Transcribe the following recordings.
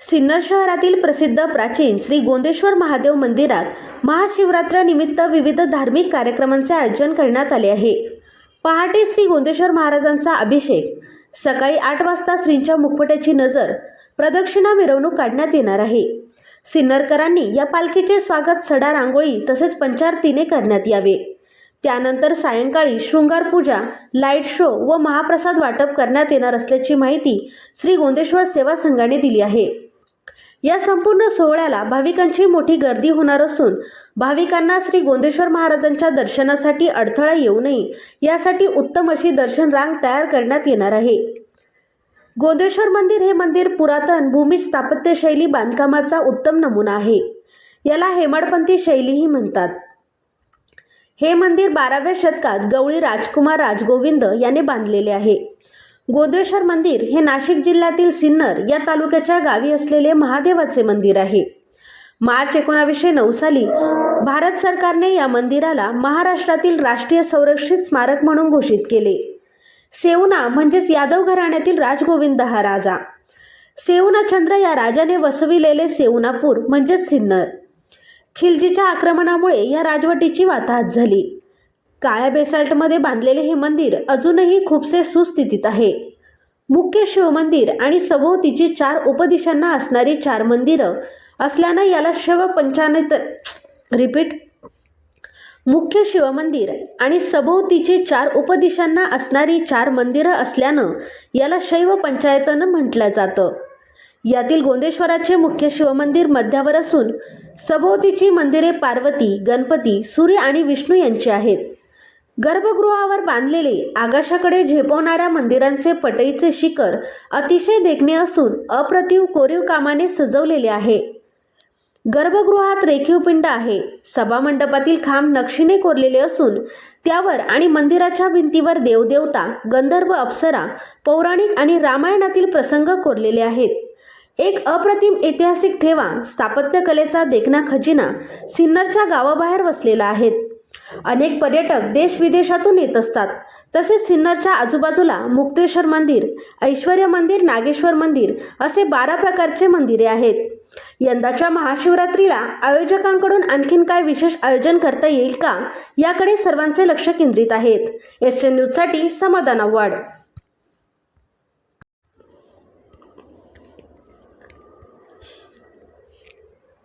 सिन्नर शहरातील प्रसिद्ध प्राचीन श्री गोंदेश्वर महादेव मंदिरात महाशिवरात्रनिमित्त विविध धार्मिक कार्यक्रमांचे आयोजन करण्यात आले आहे. पहाटे श्री गोंदेश्वर महाराजांचा अभिषेक सकाळी आठ वाजता श्रींच्या मुखवट्याची नजर प्रदक्षिणा मिरवणूक काढण्यात येणार आहे. सिन्नरकरांनी या पालखीचे स्वागत सडा रांगोळी तसेच पंचारतीने करण्यात यावे. त्यानंतर सायंकाळी शृंगार पूजा लाइट शो व महाप्रसाद वाटप करण्यात येणार असल्याची माहिती श्री गोंदेश्वर सेवा संघाने दिली आहे. या संपूर्ण सोहळ्याला भाविकांची मोठी गर्दी होणार असून भाविकांना श्री गोंदेश्वर महाराजांच्या दर्शनासाठी अडथळा येऊ नये यासाठी उत्तम अशी दर्शन रांग तयार करण्यात येणार आहे. गोंदेश्वर मंदिर हे मंदिर पुरातन भूमी स्थापत्यशैली बांधकामाचा उत्तम नमुना आहे. याला हेमाडपंथी शैलीही म्हणतात. हे मंदिर बाराव्या शतकात गवळी राजकुमार राजगोविंद याने बांधलेले आहे. गोदेश्वर मंदिर हे नाशिक जिल्ह्यातील सिन्नर या तालुक्याच्या गावी असलेले महादेवाचे मंदिर आहे. मार्च एकोणावीसशे नऊ साली भारत सरकारने या मंदिराला महाराष्ट्रातील राष्ट्रीय संरक्षित स्मारक म्हणून घोषित केले. सेवना म्हणजेच यादव घराण्यातील राजगोविंद हा राजा. सेवनाचंद्र या राजाने वसविलेले सेवनापूर म्हणजेच सिन्नर. खिलजीच्या आक्रमणामुळे या राजवटीची वाताहत झाली. काळ्या बेसाल्टमध्ये बांधलेले हे मंदिर अजूनही खूपसे सुस्थितीत आहे. मुख्य शिवमंदिर आणि सभोवतीची चार उपदिशांना असणारी चार मंदिरं असल्यानं याला शव पंचायत रिपीट मुख्य शिवमंदिर आणि सभोवतीची चार उपदिशांना असणारी चार मंदिरं असल्यानं याला शैव पंचायतनं म्हटलं जातं. यातील गोंदेश्वराचे मुख्य शिवमंदिर मध्यावर असून सभोवतीची मंदिरे पार्वती गणपती सूर्य आणि विष्णू यांची आहेत. गर्भगृहावर बांधलेले आकाशाकडे झेपवणाऱ्या मंदिरांचे पटईचे शिखर अतिशय देखणे असून अप्रतिम कोरीव कामाने सजवलेले आहे. गर्भगृहात रेखीव पिंड आहे सभामंडपातील खांब नक्षीने कोरलेले असून त्यावर आणि मंदिराच्या भिंतीवर देवदेवता गंधर्व अप्सरा पौराणिक आणि रामायणातील प्रसंग कोरलेले आहेत. एक अप्रतिम ऐतिहासिक ठेवा स्थापत्यकलेचा देखणा खजिना सिन्नरच्या गावाबाहेर वसलेला आहे. अनेक पर्यटक देश विदेशातून येत असतात. तसेच सिन्नरच्या आजूबाजूला मुक्तेश्वर मंदिर ऐश्वर्य मंदिर नागेश्वर मंदिर असे बारा प्रकारचे मंदिरे आहेत. यंदाच्या महाशिवरात्रीला आयोजकांकडून आणखीन काय विशेष आयोजन करता येईल का? याकडे सर्वांचे लक्ष केंद्रित आहेत. एस एन न्यूजसाठी समाधान आव्हाड.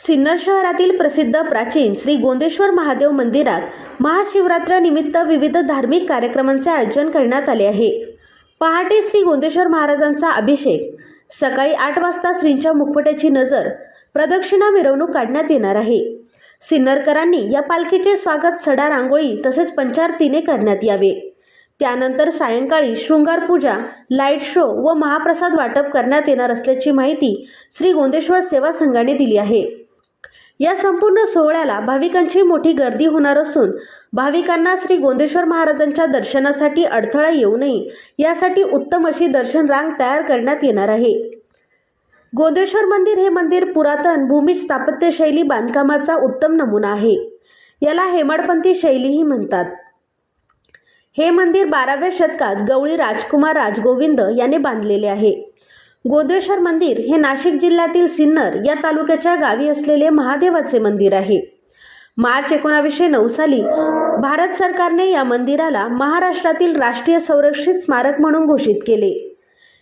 सिन्नर शहरातील प्रसिद्ध प्राचीन श्री गोंदेश्वर महादेव मंदिरात महाशिवरात्र निमित्त विविध धार्मिक कार्यक्रमांचे आयोजन करण्यात आले आहे. पहाटे श्री गोंदेश्वर महाराजांचा अभिषेक सकाळी आठ वाजता श्रींच्या मुखवट्याची नजर प्रदक्षिणा मिरवणूक काढण्यात येणार आहे. सिन्नरकरांनी या पालखीचे स्वागत सडा रांगोळी तसेच पंचारतीने करण्यात यावे. त्यानंतर सायंकाळी शृंगार पूजा लाइट शो व महाप्रसाद वाटप करण्यात येणार असल्याची माहिती श्री गोंदेश्वर सेवा संघाने दिली आहे. या संपूर्ण सोहळ्याला भाविकांची मोठी गर्दी होणार असून भाविकांना श्री गोंदेश्वर महाराजांच्या दर्शनासाठी अडथळा येऊ नये यासाठी उत्तम अशी दर्शन रांग तयार करण्यात येणार आहे. गोंदेश्वर मंदिर हे मंदिर पुरातन भूमी स्थापत्यशैली बांधकामाचा उत्तम नमुना आहे. याला हेमाडपंथी शैलीही म्हणतात. हे मंदिर बाराव्या शतकात गवळी राजकुमार राजगोविंद याने बांधलेले आहे. गोदेश्वर मंदिर हे नाशिक जिल्ह्यातील सिन्नर या तालुक्याच्या गावी असलेले महादेवाचे मंदिर आहे. मार्च एकोणावीसशे नऊ साली भारत सरकारने या मंदिराला महाराष्ट्रातील राष्ट्रीय संरक्षित स्मारक म्हणून घोषित केले.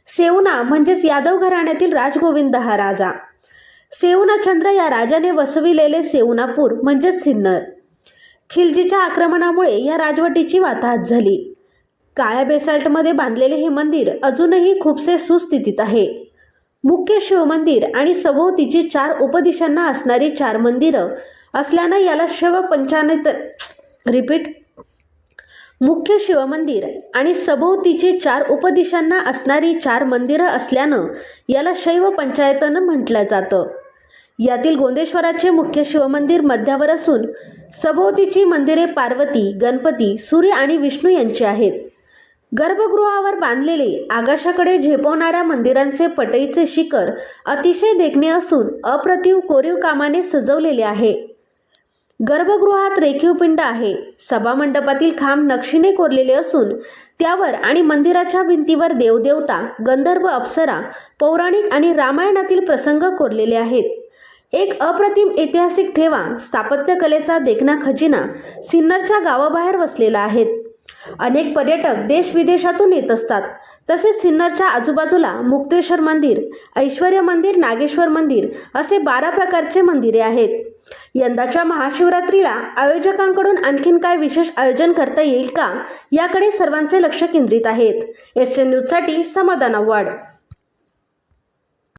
सेवना म्हणजेच यादव घराण्यातील राजगोविंद हा राजा. सेवनाचंद्र या राजाने वसविलेले सेवनापूर म्हणजेच सिन्नर. खिलजीच्या आक्रमणामुळे या राजवटीची वाताहत झाली. काळ्या बेसाल्टमध्ये बांधलेले हे मंदिर अजूनही खूपसे सुस्थितीत आहे. मुख्य शिवमंदिर आणि सभोवतीची चार उपदिशांना असणारी चार मंदिरं असल्यानं याला शव पंचायत रिपीट. मुख्य शिवमंदिर आणि सभोवतीची चार उपदिशांना असणारी चार मंदिरं असल्यानं याला शैव पंचायतनं म्हटलं जातं. यातील गोंदेश्वराचे मुख्य शिवमंदिर मध्यावर असून सभोवतीची मंदिरे पार्वती गणपती सूर्य आणि विष्णू यांची आहेत. गर्भगृहावर बांधलेले आकाशाकडे झेपवणाऱ्या मंदिरांचे पटईचे शिखर अतिशय देखणे असून अप्रतिम कोरीव कामाने सजवलेले आहे. गर्भगृहात रेखीव पिंड आहे. सभामंडपातील खांब नक्षीने कोरलेले असून त्यावर आणि मंदिराच्या भिंतीवर देवदेवता गंधर्व अप्सरा पौराणिक आणि रामायणातील प्रसंग कोरलेले आहेत. एक अप्रतिम ऐतिहासिक ठेवा स्थापत्यकलेचा देखणा खजिना सिन्नरच्या गावाबाहेर वसलेला आहे. अनेक पर्यटक देश विदेशातून येत असतात. तसेच सिन्नरच्या आजूबाजूला मुक्तेश्वर मंदिर ऐश्वर्य मंदिर नागेश्वर मंदिर असे बारा प्रकारचे मंदिरे आहेत. यंदाच्या महाशिवरात्रीला आयोजकांकडून आणखीन काय विशेष आयोजन करता येईल का? याकडे सर्वांचे लक्ष केंद्रित आहेत एस एन न्यूजसाठी समाधान आव्हाड.